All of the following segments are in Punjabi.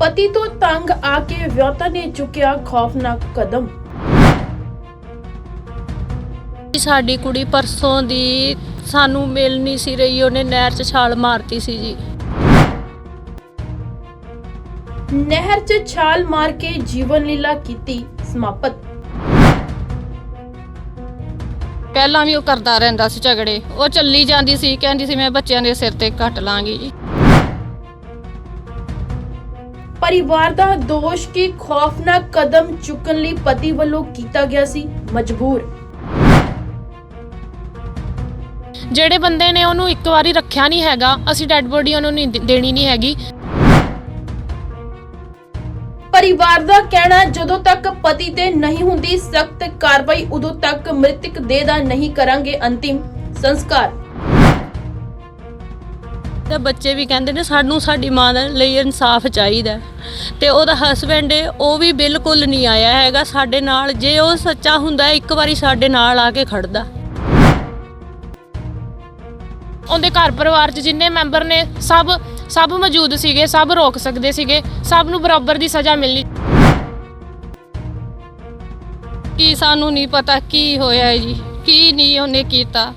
ਪਤੀ ਤੋਂ ਤੰਗ ਆ ਕੇ ਵਿਆਹਤਾ ਨੇ ਚੁੱਕਿਆ ਖੌਫਨਾਕ ਕਦਮ। ਸਾਡੀ ਕੁੜੀ ਪਰਸੋਂ ਦੀ ਸਾਨੂੰ ਮਿਲ ਨਹੀਂ ਸੀ ਰਹੀ ਉਹਨੇ ਨਹਿਰ 'ਚ ਛਾਲ ਮਾਰਤੀ ਸੀ ਜੀ। ਨਹਿਰ 'ਚ ਛਾਲ ਮਾਰ ਕੇ ਜੀਵਨ ਲੀਲਾ ਕੀਤੀ ਸਮਾਪਤ। ਪਹਿਲਾਂ ਵੀ ਉਹ ਕਰਦਾ ਰਹਿੰਦਾ ਸੀ ਝਗੜੇ। ਉਹ ਚੱਲੀ ਜਾਂਦੀ ਸੀ ਕਹਿੰਦੀ ਸੀ ਮੈਂ ਬੱਚਿਆਂ ਦੇ ਸਿਰ ਤੇ ਕੱਟ ਲਾਂਗੀ ਪਰਿਵਾਰ ਦਾ ਦੋਸ਼ ਕਿ ਖੌਫਨਾਕ ਕਦਮ ਚੁੱਕਣ ਲਈ ਪਤੀ ਵੱਲੋਂ ਕੀਤਾ ਗਿਆ ਸੀ ਮਜਬੂਰ। ਜਿਹੜੇ ਬੰਦੇ ਨੇ ਉਹਨੂੰ ਇੱਕ ਵਾਰੀ ਰੱਖਿਆ ਨਹੀਂ ਹੈਗਾ ਅਸੀਂ ਡੈੱਡ ਬੋਡੀ ਉਹਨੂੰ ਨਹੀਂ ਦੇ- ਦੇਣੀ ਨਹੀਂ ਹੈਗੀ। ਪਰਿਵਾਰ ਦਾ ਕਹਿਣਾ ਜਦੋਂ ਤੱਕ ਪਤੀ ਤੇ ਨਹੀਂ ਹੁੰਦੀ ਸਖਤ ਕਾਰਵਾਈ ਉਦੋਂ ਤੱਕ ਮ੍ਰਿਤਕ ਦੇਹ ਦਾ ਨਹੀਂ ਕਰਾਂਗੇ ਅੰਤਿਮ ਸੰਸਕਾਰ। ਤੇ ਬੱਚੇ ਵੀ ਕਹਿੰਦੇ ਨੇ ਸਾਨੂੰ ਸਾਡੀ ਮਾਂ ਦੇ ਲਈ ਇਨਸਾਫ ਚਾਹੀਦਾ। ਤੇ ਉਹਦਾ ਹਸਬੈਂਡ ਉਹ ਵੀ ਬਿਲਕੁਲ ਨਹੀਂ ਆਇਆ ਹੈਗਾ ਸਾਡੇ ਨਾਲ। ਜੇ ਉਹ ਸੱਚਾ ਹੁੰਦਾ ਇੱਕ ਵਾਰੀ ਸਾਡੇ ਨਾਲ ਆ ਕੇ ਖੜਦਾ। ਉਹਦੇ ਘਰ ਪਰਿਵਾਰ 'ਚ ਜਿੰਨੇ ਮੈਂਬਰ ਨੇ ਸਭ ਸਭ ਮੌਜੂਦ ਸੀਗੇ ਸਭ ਰੋਕ ਸਕਦੇ ਸੀਗੇ। ਸਭ ਨੂੰ ਬਰਾਬਰ ਦੀ ਸਜ਼ਾ ਮਿਲਣੀ। ਕੀ ਸਾਨੂੰ ਨਹੀਂ ਪਤਾ ਕੀ ਹੋਇਆ ਜੀ ਕੀ ਨਹੀਂ ਉਹਨੇ ਕੀਤਾ।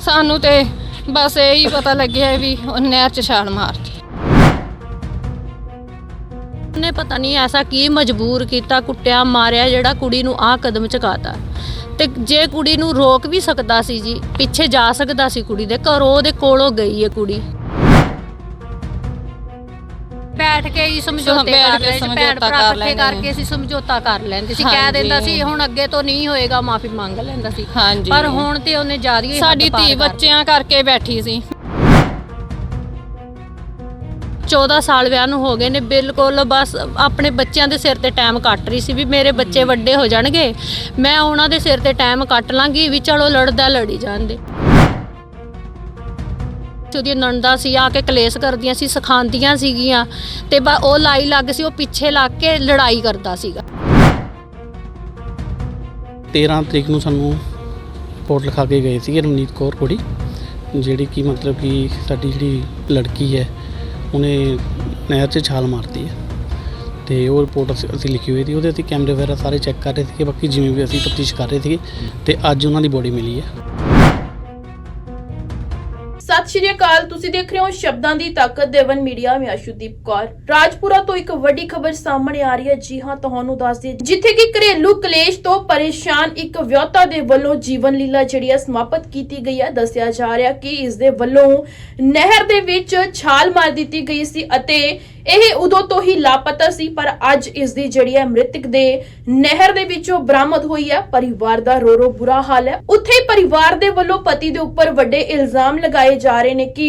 ਸਾਨੂੰ ਤੇ ਬਸ ਇਹੀ ਪਤਾ ਲੱਗਿਆ ਵੀ ਉਹ ਨਹਿਰ 'ਚ ਛਾਲ ਮਾਰਤੀ। ਉਹਨੇ ਪਤਾ ਨਹੀਂ ਐਸਾ ਕੀ ਮਜਬੂਰ ਕੀਤਾ, ਕੁੱਟਿਆ, ਮਾਰਿਆ, ਜਿਹੜਾ ਕੁੜੀ ਨੂੰ ਆਹ ਕਦਮ ਚੁਕਾਤਾ ਤੇ ਜੇ ਕੁੜੀ ਨੂੰ ਰੋਕ ਵੀ ਸਕਦਾ ਸੀ ਜੀ, ਪਿੱਛੇ ਜਾ ਸਕਦਾ ਸੀ ਕੁੜੀ ਦੇ, ਘਰੋਂ ਉਹਦੇ ਕੋਲੋਂ ਗਈ ਹੈ ਕੁੜੀ। ਬੈਠ ਕੇ ਹੀ ਸਮਝੌਤੇ ਬੈਠ ਕਰ ਕੇ ਲੈਂਦੇ ਸਮਝੌਤਾ ਭੈਣ ਭਰਾ ਕਰ ਇਕੱਠੇ ਲੈਂਦੇ ਕਰਕੇ। ਅਸੀਂ ਸਮਝੌਤਾ ਕਰ ਲੈਂਦੇ ਸੀ। ਕਹਿ ਹਾਂਜੀ। ਦਿੰਦਾ ਸੀ ਹੁਣ ਅੱਗੇ ਤੋਂ ਨਹੀਂ ਹੋਏਗਾ ਮਾਫੀ ਮੰਗ ਲੈਂਦਾ ਸੀ। ਹਾਂਜੀ। ਪਰ ਹੁਣ ਤੇ ਉਹਨੇ ਜ਼ਿਆਦਾ ਹੀ ਸਾਡੀ ਪਾਰ ਧੀ ਕਰ ਬੱਚਿਆਂ ਕਰਕੇ ਬੈਠੀ ਸੀ। 14 ਸਾਲ ਵਿਆਹ ਨੂੰ ਹੋ ਗਏ ਨੇ ਬਿਲਕੁਲ ਬਸ ਆਪਣੇ ਬੱਚਿਆਂ ਦੇ ਸਿਰ ਤੇ ਟਾਈਮ ਕੱਟ ਰਹੀ ਸੀ ਵੀ ਮੇਰੇ ਬੱਚੇ ਵੱਡੇ ਹੋ ਜਾਣਗੇ ਮੈਂ ਉਹਨਾਂ ਦੇ ਸਿਰ ਤੇ ਟਾਈਮ ਕੱਟ ਲਾਂਗੀ ਵੀ ਚਲੋ ਲੜਦਾ ਲੜੀ ਜਾਂਦੇ। ਤੇ ਉਹਦੀਆਂ ਨਣਦਾਂ ਸੀ, ਆ ਕੇ ਕਲੇਸ਼ ਕਰਦੀਆਂ ਸੀ, ਸਿਖਾਉਂਦੀਆਂ ਸੀਗੀਆਂ ਤੇ ਬਾ- ਉਹ ਲਾਈ ਲੱਗ ਸੀ, ਉਹ ਪਿੱਛੇ ਲੱਗ ਕੇ ਲੜਾਈ ਕਰਦਾ ਸੀਗਾ। 13 ਤਰੀਕ ਨੂੰ ਸਾਨੂੰ ਰਿਪੋਰਟ ਲਿਖਾ ਕੇ ਗਏ ਸੀ ਰਮਨੀਤ ਕੌਰ ਕੁੜੀ, ਜਿਹੜੀ ਕਿ ਮਤਲਬ ਕਿ ਸਾਡੀ ਜਿਹੜੀ ਲੜਕੀ ਹੈ, ਉਹਨੇ ਨਹਿਰ 'ਚ ਛਾਲ ਮਾਰਤੀ ਹੈ ਤੇ ਉਹ ਰਿਪੋਰਟ ਅਸੀਂ ਅਸੀਂ ਲਿਖੀ ਹੋਈ ਸੀ, ਉਹਦੇ ਅਸੀਂ ਕੈਮਰੇ ਵਗੈਰਾ ਸਾਰੇ ਚੈੱਕ ਕਰ ਰਹੇ ਸੀਗੇ, ਬਾਕੀ ਜਿਵੇਂ ਵੀ ਅਸੀਂ ਤਫਤੀਸ਼ ਕਰ ਰਹੇ ਸੀਗੇ ਤੇ ਅੱਜ ਉਹਨਾਂ ਦੀ ਬੋਡੀ ਮਿਲੀ ਹੈ। ਸਤਿ ਸ਼੍ਰੀ ਅਕਾਲ। ਤੁਸੀਂ ਦੇਖ ਰਹੇ ਹੋ ਸ਼ਬਦਾਂ ਦੀ ਤਾਕਤ ਦੇਵਨ ਮੀਡੀਆ। ਮੈਂ ਅਸ਼ੁਦੀਪ ਕੌਰ। ਰਾਜਪੁਰਾ ਤੋਂ ਇੱਕ ਵੱਡੀ ਖਬਰ ਸਾਹਮਣੇ ਆ ਰਹੀ ਹੈ। ਜੀ ਹਾਂ, ਤੁਹਾਨੂੰ ਦੱਸ ਦਈਏ। ਜਿੱਥੇ ਕਿ ਘਰੇਲੂ ਕਲੇਸ਼ ਤੋਂ ਪਰੇਸ਼ਾਨ ਇੱਕ ਵਿਆਹਤਾ ਦੇ ਵੱਲੋਂ ਜੀਵਨ ਲੀਲਾ ਜਿਹੜੀ ਹੈ, ਸਮਾਪਤ ਕੀਤੀ ਗਈ ਹੈ। ਦੱਸਿਆ ਜਾ ਰਿਹਾ ਕਿ ਇਸ ਦੇ ਵੱਲੋਂ ਨਹਿਰ ਦੇ ਵਿੱਚ ਛਾਲ ਮਾਰ ਦਿੱਤੀ ਗਈ ਸੀ ਅਤੇ ਇਹ ਉਦੋਂ ਤੋਂ ਹੀ ਲਾਪਤਾ ਸੀ, ਪਰ ਅੱਜ ਇਸ ਦੀ ਜਿਹੜੀ ਹੈ ਮ੍ਰਿਤਕ ਦੇ ਨਹਿਰ ਦੇ ਵਿੱਚੋਂ ਬਰਾਮਦ ਹੋਈ ਹੈ। ਪਰਿਵਾਰ ਦਾ ਰੋ ਰੋ ਬੁਰਾ ਹਾਲ ਹੈ। ਉੱਥੇ ਪਰਿਵਾਰ ਦੇ ਵੱਲੋਂ ਪਤੀ ਦੇ ਉੱਪਰ ਵੱਡੇ ਇਲਜ਼ਾਮ ਲਗਾਏ ਜਾ ਰਹੇ ਨੇ ਕਿ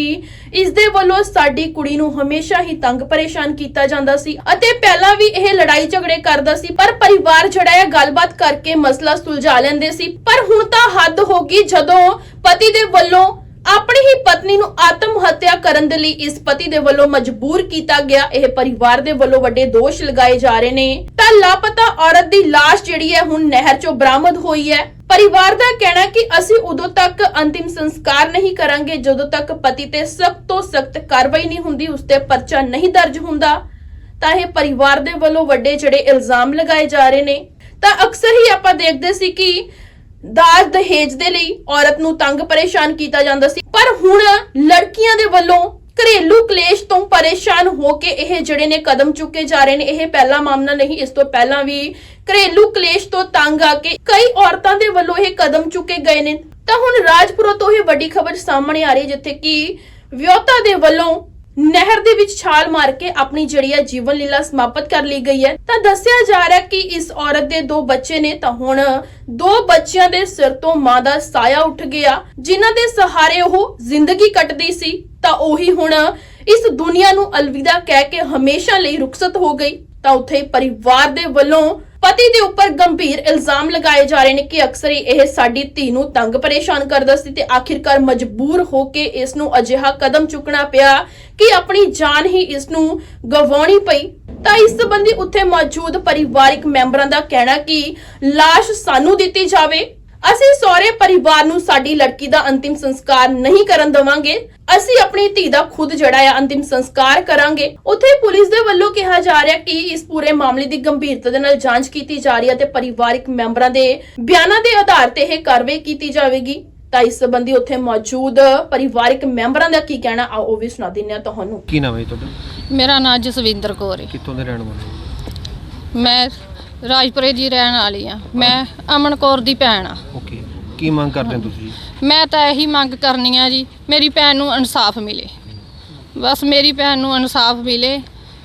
ਇਸ ਦੇ ਵੱਲੋਂ ਸਾਡੀ ਕੁੜੀ ਨੂੰ ਹਮੇਸ਼ਾ ਹੀ ਤੰਗ ਪਰੇਸ਼ਾਨ ਕੀਤਾ ਜਾਂਦਾ ਸੀ ਅਤੇ ਪਹਿਲਾਂ ਵੀ ਇਹ ਲੜਾਈ ਝਗੜੇ ਕਰਦਾ ਸੀ, ਪਰ ਪਰਿਵਾਰ ਜਿਹੜਾ ਹੈ ਗੱਲਬਾਤ ਕਰਕੇ ਮਸਲਾ ਸੁਲਝਾ ਲੈਂਦੇ ਸੀ। ਪਰ ਹੁਣ ਤਾਂ ਹੱਦ ਹੋ ਗਈ ਜਦੋਂ ਪਤੀ ਦੇ ਵੱਲੋਂ ਆਪਣੀ ਹੀ ਪਤਨੀ ਨੂੰ ਆਤਮ ਹੱਤਿਆ ਕਰਨ ਦੇ ਲਈ ਇਸ ਪਤੀ ਦੇ ਵੱਲੋਂ ਮਜਬੂਰ ਕੀਤਾ ਗਿਆ। ਇਹ ਪਰਿਵਾਰ ਦੇ ਵੱਲੋਂ ਵੱਡੇ ਦੋਸ਼ ਲਗਾਏ ਜਾ ਰਹੇ ਨੇ। ਤਾਂ ਲਾਪਤਾ ਔਰਤ ਦੀ ਲਾਸ਼ ਜਿਹੜੀ ਹੈ ਹੁਣ ਨਹਿਰ ਚੋਂ ਬਰਾਮਦ ਹੋਈ ਹੈ। ਪਰਿਵਾਰ ਦਾ ਕਹਿਣਾ ਕਿ ਅਸੀਂ ਉਦੋਂ ਤੱਕ ਅੰਤਿਮ ਸੰਸਕਾਰ ਨਹੀਂ ਕਰਾਂਗੇ, ਜਦੋਂ ਤੱਕ ਪਤੀ ਤੇ ਸਖਤ ਤੋਂ ਸਖਤ ਕਾਰਵਾਈ ਨਹੀਂ ਹੁੰਦੀ, ਉਸ ਤੇ ਪਰਚਾ ਨਹੀਂ ਦਰਜ ਹੁੰਦਾ। ਤਾਂ ਇਹ ਪਰਿਵਾਰ ਦੇ ਵੱਲੋਂ ਵੱਡੇ ਜਿਹੜੇ ਇਲਜ਼ਾਮ ਲਗਾਏ ਜਾ ਰਹੇ ਨੇ। ਤਾਂ ਅਕਸਰ ਹੀ ਆਪਾਂ ਦੇਖਦੇ ਸੀ ਕਿ ਦਾਜ ਦਹੇਜ ਦੇ ਲਈ ਔਰਤ ਨੂੰ ਤੰਗ ਪਰੇਸ਼ਾਨ ਕੀਤਾ ਜਾਂਦਾ ਸੀ। ਪਰ ਹੁਣ ਲੜਕੀਆਂ ਦੇ ਵੱਲੋਂ ਘਰੇਲੂ ਕਲੇਸ਼ ਤੋਂ ਪਰੇਸ਼ਾਨ ਹੋ ਕੇ ਇਹ ਜਿਹੜੇ ਨੇ ਕਦਮ ਚੁੱਕੇ ਜਾ ਰਹੇ ਨੇ, ਇਹ ਪਹਿਲਾ ਮਾਮਲਾ ਨਹੀਂ, ਇਸ ਤੋਂ ਪਹਿਲਾਂ ਵੀ ਘਰੇਲੂ ਕਲੇਸ਼ ਤੋਂ ਤੰਗ ਆ ਕੇ ਕਈ ਔਰਤਾਂ ਦੇ ਵੱਲੋਂ ਇਹ ਕਦਮ ਚੁੱਕੇ ਗਏ ਨੇ। ਤਾਂ ਹੁਣ ਰਾਜਪੁਰਾ ਤੋਂ ਇਹ ਵੱਡੀ ਖਬਰ ਸਾਹਮਣੇ ਆ ਰਹੀ ਜਿੱਥੇ ਕਿ ਵਿਆਹਤਾ ਦੇ ਵੱਲੋਂ ਨਹਿਰ ਦੇ ਵਿੱਚ ਛਾਲ ਮਾਰ ਕੇ ਆਪਣੀ ਜਿਹੜੀ ਹੈ ਜੀਵਨ ਲੀਲਾ ਸਮਾਪਤ ਕਰ ਲਈ ਗਈ ਹੈ। ਤਾਂ ਦੱਸਿਆ ਜਾ ਰਿਹਾ ਕਿ ਇਸ ਔਰਤ ਦੇ ਦੋ ਬੱਚੇ ਨੇ, ਤਾਂ ਹੁਣ ਦੋ ਬੱਚਿਆਂ ਦੇ ਸਿਰ ਤੋਂ ਮਾਂ ਦਾ ਸਾਇਆ ਉੱਠ ਗਿਆ, ਜਿਨ੍ਹਾਂ ਦੇ ਸਹਾਰੇ ਉਹ ਜ਼ਿੰਦਗੀ ਕੱਟਦੀ ਸੀ। ਤਾਂ ਉਹੀ ਹੁਣ ਇਸ ਦੁਨੀਆ ਨੂੰ ਅਲਵਿਦਾ ਕਹਿ ਕੇ ਹਮੇਸ਼ਾ ਲਈ ਰੁਖਸਤ ਹੋ ਗਈ। ਤਾਂ ਉੱਥੇ ਪਰਿਵਾਰ ਦੇ ਵੱਲੋਂ ਪਤੀ ਦੇ ਉੱਪਰ ਗੰਭੀਰ ਇਲਜ਼ਾਮ ਲਗਾਏ ਜਾ ਰਹੇ ਨੇ ਕਿ ਅਕਸਰ ਹੀ ਇਹ ਸਾਡੀ ਧੀ ਨੂੰ ਤੰਗ ਪਰੇਸ਼ਾਨ ਕਰਦਾ ਸੀ ਤੇ ਆਖਿਰਕਾਰ ਮਜਬੂਰ ਹੋ ਕੇ ਇਸ ਨੂੰ ਅਜਿਹਾ ਕਦਮ ਚੁੱਕਣਾ ਪਿਆ ਕਿ ਆਪਣੀ ਜਾਨ ਹੀ ਇਸ ਨੂੰ ਗਵਾਉਣੀ ਪਈ। ਤਾਂ ਇਸ ਸੰਬੰਧੀ ਉੱਥੇ ਮੌਜੂਦ ਪਰਿਵਾਰਿਕ ਮੈਂਬਰਾਂ ਦਾ ਕਹਿਣਾ ਕਿ ਲਾਸ਼ ਸਾਨੂੰ ਦਿੱਤੀ ਜਾਵੇ। ਅਸੀਂ ਸਹੁਰੇ ਪਰਿਵਾਰ ਨੂੰ ਸਾਡੀ ਲੜਕੀ ਦਾ ਅੰਤਿਮ ਸੰਸਕਾਰ ਨਹੀਂ ਕਰਨ ਦੇਵਾਂਗੇ। ਅਸੀਂ ਆਪਣੀ ਧੀ ਦਾ ਖੁਦ ਜਿਹੜਾ ਆ ਅੰਤਿਮ ਸੰਸਕਾਰ ਕਰਾਂਗੇ। ਉੱਥੇ ਪੁਲਿਸ ਦੇ ਵੱਲੋਂ ਕਿਹਾ ਜਾ ਰਿਹਾ ਕਿ ਇਸ ਪੂਰੇ ਮਾਮਲੇ ਦੀ ਗੰਭੀਰਤਾ ਦੇ ਨਾਲ ਜਾਂਚ ਕੀਤੀ ਜਾ ਰਹੀ ਹੈ ਤੇ ਪਰਿਵਾਰਕ ਮੈਂਬਰਾਂ ਦੇ ਬਿਆਨਾਂ ਦੇ ਆਧਾਰ ਤੇ ਇਹ ਕਾਰਵਾਈ ਕੀਤੀ ਜਾਵੇਗੀ। ਤਾਂ ਇਸ ਸੰਬੰਧੀ ਉੱਥੇ ਮੌਜੂਦ ਪਰਿਵਾਰਕ ਮੈਂਬਰਾਂ ਦਾ ਕੀ ਕਹਿਣਾ ਆਓ ਉਹ ਵੀ ਸੁਣਾ ਦਿੰਦੇ ਹਾਂ ਤੁਹਾਨੂੰ। ਕੀ ਨਾਮ ਹੈ ਜੀ ਤੁਹਾਡਾ? ਮੇਰਾ ਨਾਮ ਜਸਵਿੰਦਰ ਕੌਰ ਹੈ। ਕਿੱਥੋਂ ਦੇ ਰਹਿਣ ਵਾਲੇ ਹੋ? ਮੈਂ ਰਾਜਪੁਰੇ ਦੀ ਰਹਿਣ ਵਾਲੀ ਆ ਮੈਂ ਅਮਨ ਕੌਰ ਦੀ ਭੈਣ ਆ ਓਕੇ। ਕੀ ਮੰਗ ਕਰਦੇ ਹੋ ਤੁਸੀਂ? ਮੈਂ ਤਾਂ ਇਹੀ ਮੰਗ ਕਰਨੀ ਆ ਜੀ ਮੇਰੀ ਭੈਣ ਨੂੰ ਇਨਸਾਫ ਮਿਲੇ। ਬਸ ਮੇਰੀ ਭੈਣ ਨੂੰ ਇਨਸਾਫ ਮਿਲੇ।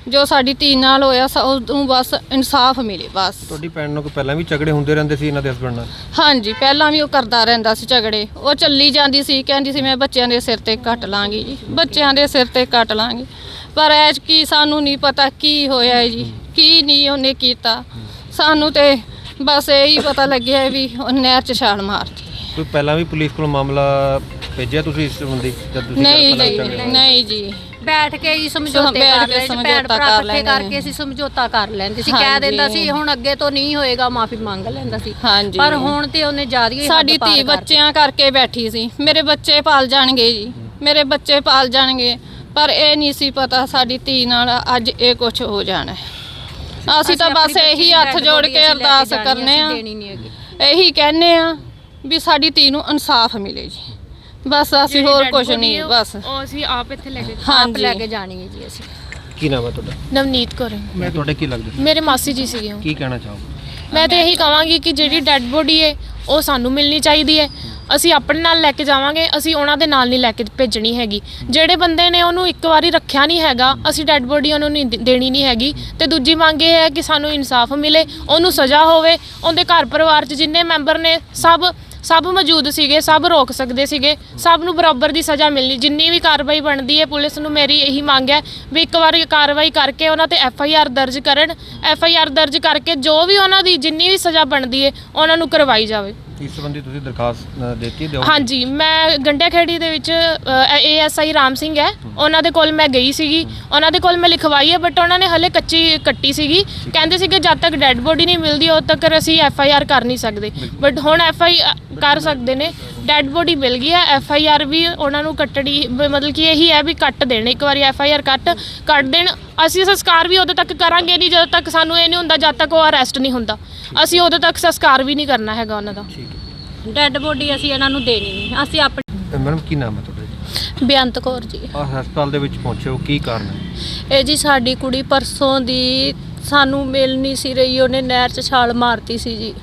ਜੋ ਸਾਡੀ ਧੀ ਨਾਲ ਹੋਇਆ ਸ- ਉਹਨੂੰ ਬਸ ਇਨਸਾਫ ਮਿਲੇ ਬਸ। ਤੁਹਾਡੀ ਭੈਣ ਕੋਈ ਪਹਿਲਾਂ ਵੀ ਝਗੜੇ ਹੁੰਦੇ ਰਹਿੰਦੇ ਸੀ ਇਹਨਾਂ ਦੇ ਹਸਬੰਡ ਨਾਲ? ਹਾਂਜੀ ਪਹਿਲਾਂ ਵੀ ਉਹ ਕਰਦਾ ਰਹਿੰਦਾ ਸੀ ਝਗੜੇ। ਉਹ ਚੱਲੀ ਜਾਂਦੀ ਸੀ ਕਹਿੰਦੀ ਸੀ ਮੈਂ ਬੱਚਿਆਂ ਦੇ ਸਿਰ ਤੇ ਕੱਟ ਲਾਂਗੀ ਜੀ ਬੱਚਿਆਂ ਦੇ ਸਿਰ ਤੇ ਕੱਟ ਲਾਂਗੀ। ਪਰ ਐਜ ਕੀ ਸਾਨੂੰ ਨਹੀਂ ਪਤਾ ਕੀ ਹੋਇਆ ਹੈ ਜੀ ਕੀ ਨਹੀਂ ਉਹਨੇ ਕੀਤਾ। ਸਾਨੂੰ ਤੇ ਬਸ ਇਹੀ ਪਤਾ ਲੱਗਿਆ ਹੈ ਵੀ ਉਹ ਨਹਿਰ 'ਚ ਛਾਲ ਮਾਰਤੀ। ਕੋਈ ਪਹਿਲਾਂ ਵੀ ਪੁਲਿਸ ਕੋਲ ਮਾਮਲਾ ਭੇਜਿਆ ਤੁਸੀਂ ਇਸ ਸੰਬੰਧੀ ਜਦ ਤੁਸੀਂ ਨਹੀਂ ਪਹਿਲਾਂ ਜੀ ਝਗੜੇ ਹੋਏ? ਨਹੀਂ ਜੀ। ਬੈਠ ਕੇ ਹੀ ਸਮਝੌਤੇ ਬੈਠ ਕਰ ਕੇ ਲੈਂਦੇ ਸਮਝੌਤਾ ਭੈਣ ਭਰਾ ਕਰ ਇਕੱਠੇ ਲੈਂਦੇ ਕਰਕੇ। ਅਸੀਂ ਸਮਝੌਤਾ ਕਰ ਲੈਂਦੇ ਸੀ। ਕਹਿ ਹਾਂਜੀ। ਦਿੰਦਾ ਸੀ ਹੁਣ ਅੱਗੇ ਤੋਂ ਨਹੀਂ ਹੋਏਗਾ ਮਾਫੀ ਮੰਗ ਲੈਂਦਾ ਸੀ। ਹਾਂਜੀ। ਪਰ ਹੁਣ ਤੇ ਉਹਨੇ ਜ਼ਿਆਦਾ ਹੀ ਸਾਡੀ ਪਾਰ ਧੀ ਕਰਤੀ। ਬੱਚਿਆਂ ਕਰਕੇ ਬੈਠੀ ਸੀ। ਮੇਰੇ ਬੱਚੇ ਪਾਲ ਜਾਣਗੇ ਜੀ। ਮੇਰੇ ਬੱਚੇ ਪਾਲ ਜਾਣਗੇ। ਪਰ ਇਹ ਨਹੀਂ ਸੀ ਪਤਾ ਸਾਡੀ ਧੀ ਨਾਲ ਅੱਜ ਇਹ ਕੁਝ ਹੋ ਜਾਣਾ ਹੈ। ਅਸੀਂ ਤਾਂ ਆਪਣੀ ਬਸ ਬੱਚੀ ਇਹੀ ਦੀ ਹੱਥ dead ਜੋੜ body ਕੇ ਅਸੀਂ ਲੈ ਅਰਦਾਸ ਜਾਣੀ, ਕਰਨੇ ਅਸੀਂ ਆ। ਦੇਣੀ ਨਹੀਂ ਹੈਗੀ। ਇਹੀ ਕਹਿੰਨੇ ਆ ਵੀ ਸਾਡੀ ਧੀ ਨੂੰ ਇਨਸਾਫ ਮਿਲੇ ਜੀ। ਬਸ ਅਸੀਂ ਹੋਰ ਕੁਝ ਨਹੀਂ ਬਸ। ਉਹ ਅਸੀਂ ਆਪ ਇੱਥੇ ਲੈ ਕੇ ਆਪ ਲੈ ਕੇ ਜਾਣੀ ਹੈ ਜੀ ਅਸੀਂ। ਕੀ ਨਾਮ ਹੈ ਤੁਹਾਡਾ? ਨਵਨੀਤ ਕੌਰ। ਮੈਂ ਤੁਹਾਡੇ ਕੀ ਲੱਗਦਾ? ਮੇਰੇ ਮਾਸੀ ਜੀ ਸੀਗੇ ਉਹ। ਕੀ ਕਹਿਣਾ ਚਾਹੋਗੇ? ਮੈਂ ਤੇ ਇਹੀ ਕਹਾਂਗੀ ਕਿ ਜਿਹੜੀ ਡੈੱਡ ਬੋਡੀ ਹੈ ਉਹ ਸਾਨੂੰ ਮਿਲਣੀ ਚਾਹੀਦੀ ਹੈ। ਅਸੀਂ ਆਪਣੇ ਨਾਲ ਲੈ ਕੇ ਜਾਵਾਂਗੇ ਅਸੀਂ ਉਹਨਾਂ ਦੇ ਨਾਲ ਨਹੀਂ ਲੈ ਕੇ ਭੇਜਣੀ ਹੈਗੀ। ਜਿਹੜੇ ਬੰਦੇ ਨੇ ਉਹਨੂੰ ਇੱਕ ਵਾਰੀ ਰੱਖਿਆ ਨਹੀਂ ਹੈਗਾ ਅਸੀਂ ਡੈੱਡ ਬੋਡੀ ਉਹਨੂੰ ਨਹੀਂ ਦੇ- ਦੇਣੀ ਨਹੀਂ ਹੈਗੀ। ਤੇ ਦੂਜੀ ਮੰਗ ਇਹ ਹੈ ਕਿ ਸਾਨੂੰ ਇਨਸਾਫ ਮਿਲੇ ਉਹਨੂੰ ਸਜ਼ਾ ਹੋਵੇ ਉਹਦੇ ਘਰ ਪਰਿਵਾਰ 'ਚ ਜਿੰਨੇ ਮੈਂਬਰ ਨੇ ਸਭ ਸਭ ਮੌਜੂਦ ਸੀਗੇ, ਸਭ ਰੋਕ ਸਕਦੇ ਸੀਗੇ, ਸਭ ਨੂੰ ਬਰਾਬਰ ਦੀ ਸਜ਼ਾ ਮਿਲਣੀ, ਜਿੰਨੀ ਵੀ ਕਾਰਵਾਈ ਬਣਦੀ ਹੈ, ਪੁਲਿਸ ਨੂੰ ਮੇਰੀ ਇਹੀ ਮੰਗ ਹੈ ਵੀ ਇੱਕ ਵਾਰੀ ਕਾਰਵਾਈ ਕਰਕੇ ਉਹਨਾਂ ਤੇ ਐਫ ਆਈ ਆਰ ਦਰਜ ਕਰਨ, ਐਫ ਆਈ ਆਰ ਦਰਜ ਕਰਕੇ ਜੋ ਵੀ ਉਹਨਾਂ ਦੀ ਜਿੰਨੀ ਵੀ ਸਜ਼ਾ ਬਣਦੀ ਹੈ, ਉਹਨਾਂ ਨੂੰ ਕਰਵਾਈ ਜਾਵੇ। ਇਸ ਸੰਬੰਧੀ ਤੁਸੀਂ ਦਰਖਾਸਤ ਅ, ਦੇਤੀ ਦਿਓ ਹਾਂਜੀ ਮੈਂ ਗੰਡਿਆ ਖੇੜੀ ਦੇ ਵਿੱਚ ਏਐਸਆਈ ਰਾਮ ਸਿੰਘ ਹੈ। ਉਹਨਾਂ ਦੇ ਕੋਲ ਮੈਂ ਗਈ ਸੀਗੀ। ਉਹਨਾਂ ਦੇ ਕੋਲ ਮੈਂ ਲਿਖਵਾਈ ਹੈ ਬਟ ਉਹਨਾਂ ਨੇ ਹਲੇ ਕੱਚੀ ਕੱਟੀ ਸੀਗੀ। ਕਹਿੰਦੇ ਸੀਗੇ ਜਦ ਤੱਕ ਡੈੱਡ ਬੋਡੀ ਨਹੀਂ ਮਿਲਦੀ ਉਦ ਤੱਕ ਅਸੀਂ ਐਫ ਆਈ ਆਰ ਕਰ ਨਹੀਂ ਸਕਦੇ। ਬਟ ਹੁਣ ਐਫ ਆਈ ਕਰ ਸਕਦੇ ਨੇ। ਡੈੱਡ ਬੋਡੀ ਮਿਲ ਗਈ ਹੈ ਐਫ ਆਈ ਆਰ ਵੀ ਉਹਨਾਂ ਨੂੰ ਕੱਟੜੀ ਮਤਲਬ ਕਿ ਇਹੀ ਹੈ ਵੀ ਕੱਟ ਦੇਣ ਇੱਕ ਵਾਰੀ ਐਫ ਆਈ ਆਰ ਕੱਟ ਕੱਟ ਦੇਣ। ਅਸੀਂ ਸੰਸਕਾਰ ਵੀ ਉਦੋਂ ਤੱਕ ਕਰਾਂਗੇ ਨਹੀਂ ਜਦੋਂ ਤੱਕ ਸਾਨੂੰ ਇਹ ਨਹੀਂ ਹੁੰਦਾ ਜਦ ਤੱਕ ਉਹ ਅਰੈਸਟ ਨਹੀਂ ਹੁੰਦਾ। ਅਸੀਂ ਉਦੋਂ ਤੱਕ ਸੰਸਕਾਰ ਵੀ ਨਹੀਂ ਕਰਨਾ ਹੈਗਾ ਉਹਨਾਂ ਦਾ। ਡੈੱਡ ਬੋਡੀ ਅਸੀਂ ਇਹਨਾਂ ਨੂੰ ਦੇਣੀ ਨਹੀਂ। ਅਸੀਂ ਆਪਣੀ ਮੈਡਮ ਕੀ ਨਾਮ ਹੈ ਤੁਹਾਡਾ ਜੀ? ਬੇਅੰਤ ਕੌਰ ਜੀ। ਆ ਹਸਪਤਾਲ ਦੇ ਵਿੱਚ ਪਹੁੰਚੇ ਹੋ ਕੀ ਕਾਰਨ ਹੈ? ਇਹ ਜੀ ਸਾਡੀ ਕੁੜੀ ਪਰਸੋਂ ਦੀ ਸਾਨੂੰ ਮਿਲ ਨਹੀਂ ਸੀ ਰਹੀ ਉਹਨੇ ਨਹਿਰ 'ਚ ਛਾਲ ਮਾਰਤੀ ਸੀ ਜੀ।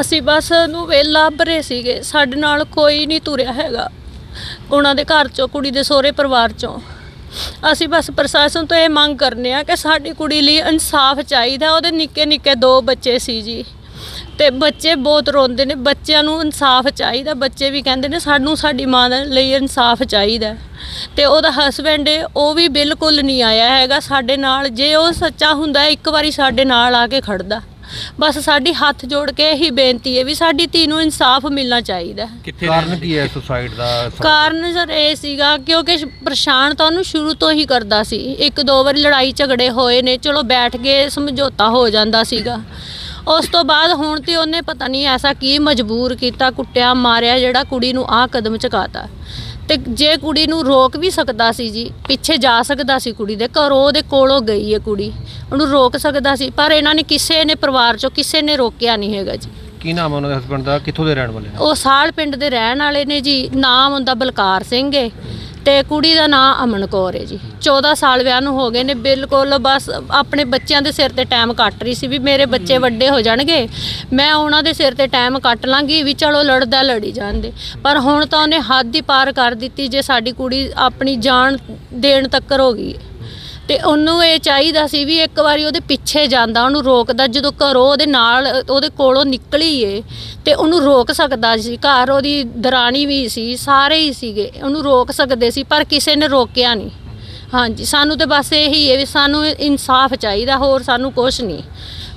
ਅਸੀਂ ਬਸ ਉਹਨੂੰ ਵੇ ਲੱਭ ਰਹੇ ਸੀਗੇ। ਸਾਡੇ ਨਾਲ ਕੋਈ ਨਹੀਂ ਤੁਰਿਆ ਹੈਗਾ। ਉਹਨਾਂ ਦੇ ਘਰ 'ਚੋਂ, ਕੁੜੀ ਦੇ ਸਹੁਰੇ ਪਰਿਵਾਰ 'ਚੋਂ। ਅਸੀਂ ਬਸ ਪ੍ਰਸ਼ਾਸਨ ਤੋਂ ਇਹ ਮੰਗ ਕਰਨੇ ਆ ਕਿ ਸਾਡੀ ਕੁੜੀ ਲਈ ਇਨਸਾਫ ਚਾਹੀਦਾ। ਉਹਦੇ ਨਿੱਕੇ ਨਿੱਕੇ ਦੋ ਬੱਚੇ ਸੀ ਜੀ। ਤੇ ਬੱਚੇ ਬਹੁਤ ਰੋਂਦੇ ਨੇ। ਬੱਚਿਆਂ ਨੂੰ ਇਨਸਾਫ ਚਾਹੀਦਾ। ਬੱਚੇ ਵੀ ਕਹਿੰਦੇ ਨੇ, ਸਾਨੂੰ ਸਾਡੀ ਮਾਂ ਦੇ ਲਈ ਇਨਸਾਫ ਚਾਹੀਦਾ ਤੇ ਉਹਦਾ ਹਸਬੈਂਡ ਉਹ ਵੀ ਬਿਲਕੁਲ ਨਹੀਂ ਆਇਆ ਹੈਗਾ ਸਾਡੇ ਨਾਲ। ਜੇ ਉਹ ਸੱਚਾ ਹੁੰਦਾ, ਇੱਕ ਵਾਰੀ ਸਾਡੇ ਨਾਲ ਆ ਕੇ ਖੜਦਾ। ਬਸ ਸਾਡੀ ਹੱਥ ਜੋੜ ਕੇ ਇਹੀ ਬੇਨਤੀ ਹੈ ਵੀ ਸਾਡੀ ਧੀ ਨੂੰ ਇਨਸਾਫ ਮਿਲਣਾ ਚਾਹੀਦਾ ਕਿੱਥੇ ਕਾਰਨ ਕੀ ਹੈ ਸੁਸਾਈਡ ਦਾ ਕਾਰਨ ਸਰ ਇਹ ਸੀਗਾ ਕਿਉਂਕਿ ਸ਼- ਪਰੇਸ਼ਾਨ ਤਾਂ ਉਹਨੂੰ ਸ਼ੁਰੂ ਤੋਂ ਹੀ ਕਰਦਾ ਸੀ। ਇੱਕ ਦੋ ਵਾਰੀ ਲੜਾਈ ਝਗੜੇ ਹੋਏ ਨੇ ਚਲੋ ਬੈਠ ਕੇ ਸਮਝੌਤਾ ਹੋ ਜਾਂਦਾ ਸੀਗਾ। ਉਸ ਤੋਂ ਬਾਅਦ ਹੁਣ ਤੇ ਉਹਨੇ ਪਤਾ ਨਹੀਂ ਐਸਾ ਕੀ ਮਜਬੂਰ ਕੀਤਾ ਕੁੱਟਿਆ ਮਾਰਿਆ ਜਿਹੜਾ ਕੁੜੀ ਨੂੰ ਆਹ ਕਦਮ ਚੁਕਾਤਾ ਤੇ ਜੇ ਕੁੜੀ ਨੂੰ ਰੋਕ ਵੀ ਸਕਦਾ ਸੀ ਜੀ ਪਿੱਛੇ ਜਾ ਸਕਦਾ ਸੀ ਕੁੜੀ ਦੇ ਘਰੋਂ ਉਹਦੇ ਕੋਲੋਂ ਗਈ ਹੈ ਕੁੜੀ। ਉਹਨੂੰ ਰੋਕ ਸਕਦਾ ਸੀ ਪਰ ਇਹਨਾਂ ਨੇ ਕਿਸੇ ਨੇ ਪਰਿਵਾਰ ਚੋਂ ਕਿਸੇ ਨੇ ਰੋਕਿਆ ਨਹੀਂ ਹੈਗਾ ਜੀ। ਕੀ ਨਾਮ ਹੈ ਉਹਨਾਂ ਦੇ ਹਸਬੰਡ ਦਾ? ਕਿੱਥੋਂ ਦੇ ਰਹਿਣ ਵਾਲੇ ਨੇ ਉਹ ਸਾਲ ਪਿੰਡ ਦੇ ਰਹਿਣ ਵਾਲੇ ਨੇ ਜੀ ਨਾਮ ਹੁੰਦਾ ਬਲਕਾਰ ਸਿੰਘ ਏ ਤੇ ਕੁੜੀ ਦਾ ਨਾਮ ਅਮਨ ਕੌਰ ਹੈ ਜੀ। 14 ਸਾਲ ਵਿਆਹ ਨੂੰ ਹੋ ਗਏ ਨੇ ਬਿਲਕੁਲ ਬਸ ਆਪਣੇ ਬੱਚਿਆਂ ਦੇ ਸਿਰ ਤੇ ਟਾਈਮ ਕੱਟ ਰਹੀ ਸੀ ਵੀ ਮੇਰੇ ਬੱਚੇ ਵੱਡੇ ਹੋ ਜਾਣਗੇ ਮੈਂ ਉਹਨਾਂ ਦੇ ਸਿਰ ਤੇ ਟਾਈਮ ਕੱਟ ਲਾਂਗੀ ਵੀ ਚਲੋ ਲੜਦਾ ਲੜੀ ਜਾਂਦੇ। ਪਰ ਹੁਣ ਤਾਂ ਉਹਨੇ ਹੱਦ ਹੀ ਪਾਰ ਕਰ ਦਿੱਤੀ ਜੇ ਸਾਡੀ ਕੁੜੀ ਆਪਣੀ ਜਾਨ ਦੇਣ ਤੱਕ ਹੋ ਗਈ ਹੈ। ਤੇ ਉਹਨੂੰ ਇਹ ਚਾਹੀਦਾ ਸੀ ਵੀ ਇੱਕ ਵਾਰੀ ਉਹਦੇ ਪਿੱਛੇ ਜਾਂਦਾ ਉਹਨੂੰ ਰੋਕਦਾ ਜਦੋਂ ਘਰੋਂ ਉਹਦੇ ਨਾਲ ਉਹਦੇ ਕੋਲੋਂ ਨਿਕਲੀ ਏ ਤੇ ਉਹਨੂੰ ਰੋਕ ਸਕਦਾ ਸੀ। ਘਰ ਉਹਦੀ ਦਰਾਣੀ ਵੀ ਸੀ ਸਾਰੇ ਹੀ ਸੀਗੇ ਉਹਨੂੰ ਰੋਕ ਸਕਦੇ ਸੀ ਪਰ ਕਿਸੇ ਨੇ ਰੋਕਿਆ ਨਹੀਂ। ਹਾਂਜੀ ਸਾਨੂੰ ਤੇ ਬਸ ਇਹੀ ਹੈ ਵੀ ਸਾਨੂੰ ਇਨਸਾਫ ਚਾਹੀਦਾ ਹੋਰ ਸਾਨੂੰ ਕੁਝ ਨਹੀਂ।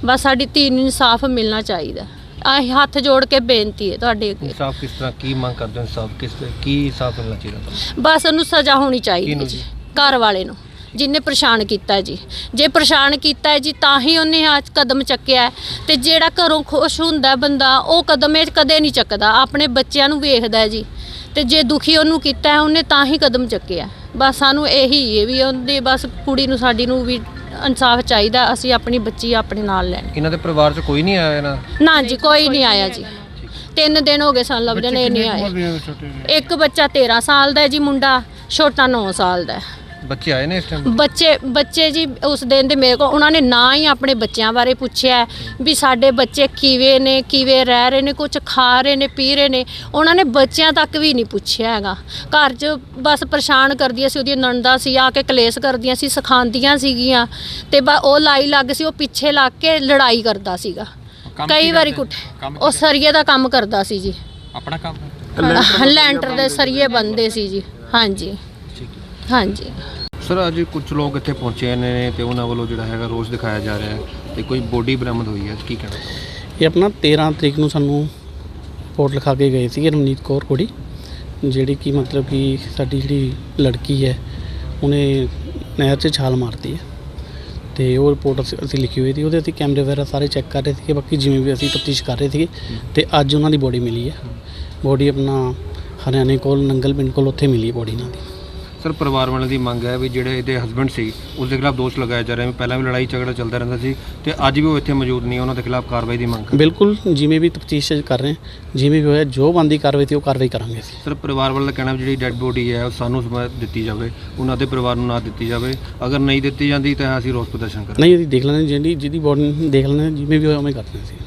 ਬਸ ਸਾਡੀ ਧੀ ਨੂੰ ਇਨਸਾਫ ਮਿਲਣਾ ਚਾਹੀਦਾ। ਆਹ ਹੱਥ ਜੋੜ ਕੇ ਬੇਨਤੀ ਹੈ ਤੁਹਾਡੇ ਅੱਗੇ। ਇਨਸਾਫ ਕਿਸ ਤਰ੍ਹਾਂ ਕੀ ਮੰਗ ਕਰਦੇ ਹੋ ਇਨਸਾਫ? ਕਿਸ ਕੀ ਇਨਸਾਫ ਮਿਲਣਾ ਚਾਹੀਦਾ ਤੁਹਾਨੂੰ? ਬਸ ਉਹਨੂੰ ਸਜ਼ਾ ਹੋਣੀ ਚਾਹੀਦੀ ਜੀ? ਘਰ ਵਾਲੇ ਨੂੰ। ਜਿਨੇ ਪਰੇਸ਼ਾਨ ਕੀਤਾ ਜੀ। ਜੇ ਪਰੇਸ਼ਾਨ ਕੀਤਾ ਹੈ ਜੀ ਤਾਂ ਹੀ ਉਹਨੇ ਅੱਜ ਕਦਮ ਚੱਕਿਆ ਹੈ। ਤੇ ਜਿਹੜਾ ਘਰੋਂ ਖੁਸ਼ ਹੁੰਦਾ ਹੈ ਬੰਦਾ ਉਹ ਕਦਮ ਇਹ ਕਦੇ ਨਹੀਂ ਚੱਕਦਾ। ਆਪਣੇ ਬੱਚਿਆਂ ਨੂੰ ਵੇਖਦਾ ਹੈ ਜੀ। ਤੇ ਜੇ ਦੁਖੀ ਉਹਨੂੰ ਕੀਤਾ ਹੈ, ਉਹਨੇ ਤਾਂ ਹੀ ਕਦਮ ਚੱਕਿਆ ਬਸ ਸਾਨੂੰ ਇਹੀ ਹੈ ਵੀ ਉਹਦੇ ਬਸ ਕੁੜੀ ਨੂੰ ਸਾਡੀ ਨੂੰ ਵੀ ਇਨਸਾਫ ਚਾਹੀਦਾ ਅਸੀਂ ਆਪਣੀ ਬੱਚੀ ਆਪਣੇ ਨਾਲ ਲੈਣੀ। ਇਹਨਾਂ ਦੇ ਪਰਿਵਾਰ 'ਚ ਕੋਈ ਨਹੀਂ ਆਇਆ ਨਾ? ਨਾ ਜੀ ਕੋਈ ਨਹੀਂ ਆਇਆ ਜੀ। ਤਿੰਨ ਦਿਨ ਹੋ ਗਏ ਸਾਨੂੰ ਲੱਭਦੇ ਨੇ ਨਹੀਂ ਆਏ। ਇੱਕ ਬੱਚਾ 13 ਸਾਲ ਦਾ ਹੈ ਜੀ ਮੁੰਡਾ ਛੋਟਾ 9 ਸਾਲ ਦਾ ਹੈ। ਬੱਚੇ ਆਏ ਨੇ ਇਸ ਟਾਈਮ ਬੱਚੇ ਬੱਚੇ ਜੀ ਉਸ ਦਿਨ ਦੇ ਮੇਰੇ ਕੋਲ ਉਹਨਾਂ ਨੇ ਨਾ ਹੀ ਆਪਣੇ ਬੱਚਿਆਂ ਬਾਰੇ ਪੁੱਛਿਆ ਵੀ ਸਾਡੇ ਬੱਚੇ ਕਿਵੇਂ ਨੇ ਕਿਵੇਂ ਰਹਿ ਰਹੇ ਨੇ ਕੁਝ ਖਾ ਰਹੇ ਨੇ ਪੀ ਰਹੇ ਨੇ। ਉਹਨਾਂ ਨੇ ਬੱਚਿਆਂ ਤੱਕ ਵੀ ਨਹੀਂ ਪੁੱਛਿਆ ਹੈਗਾ। ਘਰ 'ਚ ਬਸ ਪਰੇਸ਼ਾਨ ਕਰਦੀਆਂ ਸੀ ਉਹਦੀਆਂ ਨਣਦਾਂ ਸੀ ਆ ਕੇ ਕਲੇਸ਼ ਕਰਦੀਆਂ ਸੀ ਸਿਖਾਉਂਦੀਆਂ ਸੀਗੀਆਂ। ਤੇ ਬਾ ਉਹ ਲਾਈ ਲੱਗ ਸੀ ਉਹ ਪਿੱਛੇ ਲੱਗ ਕੇ ਲੜਾਈ ਕਰਦਾ ਸੀਗਾ। ਕਈ ਵਾਰੀ ਕੁੱਟ ਉਹ ਸਰੀਏ ਦਾ ਕੰਮ ਕਰਦਾ ਸੀ ਜੀ। ਆਪਣਾ ਕੰਮ? ਲੈਂਟਰ ਦੇ ਸਰੀਏ ਬੰਦੇ? ਸੀ ਜੀ ਹਾਂਜੀ। ਹਾਂਜੀ। ਸਰ ਅੱਜ ਕੁਝ ਲੋਕ ਇੱਥੇ ਪਹੁੰਚੇ ਨੇ ਤੇ ਉਹਨਾਂ ਵੱਲੋਂ ਜਿਹੜਾ ਹੈਗਾ ਰੋਸ ਦਿਖਾਇਆ ਜਾ ਰਿਹਾ ਹੈ ਤੇ ਕੋਈ ਬੋਡੀ ਬਰਾਮਦ ਹੋਈ ਹੈ ਕੀ ਕਹਿਣਾ ਇਹ ਆਪਣਾ 13 ਤਰੀਕ ਨੂੰ ਸਾਨੂੰ ਰਿਪੋਰਟ ਲਿਖਾ ਕੇ ਗਏ ਸੀਗੇ ਰਮਨੀਤ ਕੌਰ ਕੁੜੀ ਜਿਹੜੀ ਕਿ ਮਤਲਬ ਕਿ ਸਾਡੀ ਜਿਹੜੀ ਲੜਕੀ ਹੈ ਉਹਨੇ ਨਹਿਰ 'ਚ ਛਾਲ ਮਾਰਤੀ ਹੈ ਤੇ ਉਹ ਰਿਪੋਰਟ ਅਸੀਂ ਅਸੀਂ ਲਿਖੀ ਹੋਈ ਸੀ ਉਹਦੇ ਅਸੀਂ ਕੈਮਰੇ ਵਗੈਰਾ ਸਾਰੇ ਚੈੱਕ ਕਰ ਰਹੇ ਸੀਗੇ ਬਾਕੀ ਜਿਵੇਂ ਵੀ ਅਸੀਂ ਤਫਤੀਸ਼ ਕਰ ਰਹੇ ਸੀਗੇ ਤੇ ਅੱਜ ਉਹਨਾਂ ਦੀ ਬੋਡੀ ਮਿਲੀ ਹੈ। ਬੋਡੀ ਆਪਣਾ ਹਰਿਆਣੇ ਕੋਲ ਨੰਗਲ ਪਿੰਡ ਕੋਲ ਉੱਥੇ ਮਿਲੀ ਬੋਡੀ ਇਹਨਾਂ ਦੀ ਸਰ ਪਰਿਵਾਰ ਵਾਲਿਆਂ ਦੀ ਮੰਗ ਹੈ ਵੀ ਜਿਹੜੇ ਇਹਦੇ ਹਸਬੰਡ ਸੀ ਉਸ ਦੇ ਖਿਲਾਫ ਦੋਸ਼ ਲਗਾਇਆ ਜਾ ਰਿਹਾ ਹੈ ਪਹਿਲਾਂ ਵੀ ਲੜਾਈ ਝਗੜਾ ਚੱਲਦਾ ਰਹਿੰਦਾ ਸੀ ਤੇ ਅੱਜ ਵੀ ਉਹ ਇੱਥੇ ਮੌਜੂਦ ਨਹੀਂ ਉਹਨਾਂ ਦੇ ਖਿਲਾਫ ਕਾਰਵਾਈ ਦੀ ਮੰਗ ਕਰ ਬਿਲਕੁਲ ਜਿਵੇਂ ਵੀ ਤਫਤੀਸ਼ ਕਰ ਰਹੇ ਹਾਂ ਜਿਵੇਂ ਵੀ ਹੋਇਆ ਜੋ ਬੰਦੀ ਕਾਰਵਾਈ ਤੇ ਉਹ ਕਾਰਵਾਈ ਕਰਾਂਗੇ ਅਸੀਂ। ਸਰ ਪਰਿਵਾਰ ਵਾਲਾ ਕਹਿਣਾ ਵੀ ਜਿਹੜੀ ਡੈੱਡ ਬੋਡੀ ਹੈ ਉਹ ਸਾਨੂੰ ਸਮਾਂ ਦਿੱਤੀ ਜਾਵੇ ਉਹਨਾਂ ਦੇ ਪਰਿਵਾਰ ਨੂੰ ਨਾ ਦਿੱਤੀ ਜਾਵੇ ਅਗਰ ਨਹੀਂ ਦਿੱਤੀ ਜਾਂਦੀ ਤਾਂ ਅਸੀਂ ਰੋਸ ਪ੍ਰਦਰਸ਼ਨ ਕਰਾਂਗੇ। ਨਹੀਂ ਅਸੀਂ ਦੇਖ ਲੈਣੇ ਜਿਹੜੀ ਜਿਹਦੀ ਬੋਡੀ ਦੇਖ ਲੈਣੇ ਜਿਵੇਂ ਵੀ ਹੋਇਆ ਉਵੇਂ ਕਰਦੇ ਹਾਂ ਅਸੀਂ।